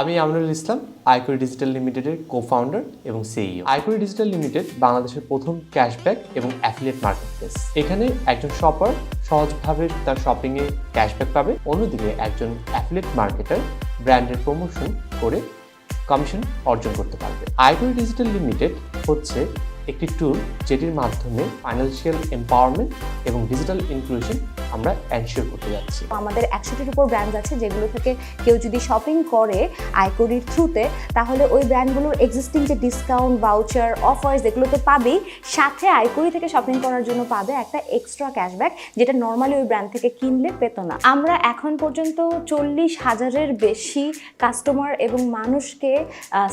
আমি আমনুল ইসলাম, আইকরি ডিজিটাল লিমিটেডের co founder এবং সিইও আইকরি ডিজিটাল লিমিটেড বাংলাদেশের প্রথম ক্যাশব্যাক এবং অ্যাফিলিয়েট মার্কেটপ্লেস এখানে একজন শপার সহজভাবে তার শপিংয়ে ক্যাশব্যাক পাবে, অন্যদিকে একজন অ্যাফিলিয়েট মার্কেটার ব্র্যান্ডের প্রমোশন করে কমিশন অর্জন করতে পারবে। আইকরি ডিজিটাল লিমিটেড হচ্ছে একটি টুল যেটির মাধ্যমে ফাইন্যান্সিয়াল এম্পাওয়ারমেন্ট এবং ডিজিটাল ইনক্লুশন আমরা এনশিওর করতে যাচ্ছি। আমাদের একশোটির উপর ব্র্যান্ড আছে যেগুলো থেকে কেউ যদি শপিং করে আইকোরির থ্রুতে তাহলে ওই ব্র্যান্ডগুলোর এক্সিস্টিং যে ডিসকাউন্ট ভাউচার অফার্স এগুলো তো পাবেই, সাথে আইকোরি থেকে শপিং করার জন্য পাবে একটা এক্সট্রা ক্যাশব্যাক যেটা নর্মালি ওই ব্র্যান্ড থেকে কিনলে পেতো না। আমরা এখন পর্যন্ত চল্লিশ হাজারের বেশি কাস্টমার এবং মানুষকে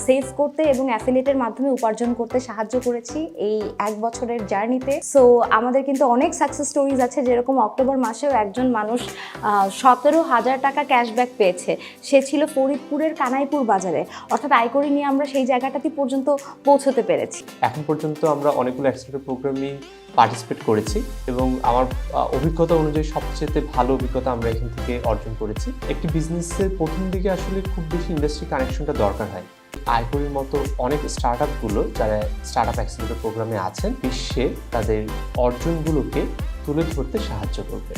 সেভ করতে এবং অ্যাফিলিয়েটের মাধ্যমে উপার্জন করতে সাহায্য করেছি এই এক বছরের জার্নিতে সো আমাদের কিন্তু অনেক সাকসেস স্টোরিজ আছে যেরকম অক্টোবর মাসেও একজন মানুষ সতেরো হাজার টাকা ক্যাশব্যাক পেয়েছে। সে ছিল ফরিদপুরের কানাইপুর বাজারে। অর্থাৎ আয়করি নিয়ে আমরা সেই জায়গাটাতে পর্যন্ত পৌঁছতে পেরেছি। এখন পর্যন্ত আমরা অনেকগুলো অ্যাক্সিলেটর প্রোগ্রামেই পার্টিসিপেট করেছি এবং আমার অভিজ্ঞতা অনুযায়ী সবচেয়ে ভালো অভিজ্ঞতা আমরা এখান থেকে অর্জন করেছি। একটি বিজনেসের প্রথম দিকে আসলে খুব বেশি ইন্ডাস্ট্রি কানেকশনটা দরকার হয়। আইকরির মতো অনেক স্টার্ট আপগুলো যারা স্টার্ট আপ অ্যাক্সিলেটর প্রোগ্রামে আছেন, বিশ্বে তাদের অর্জনগুলোকে তুলে ধরতে সাহায্য করবে।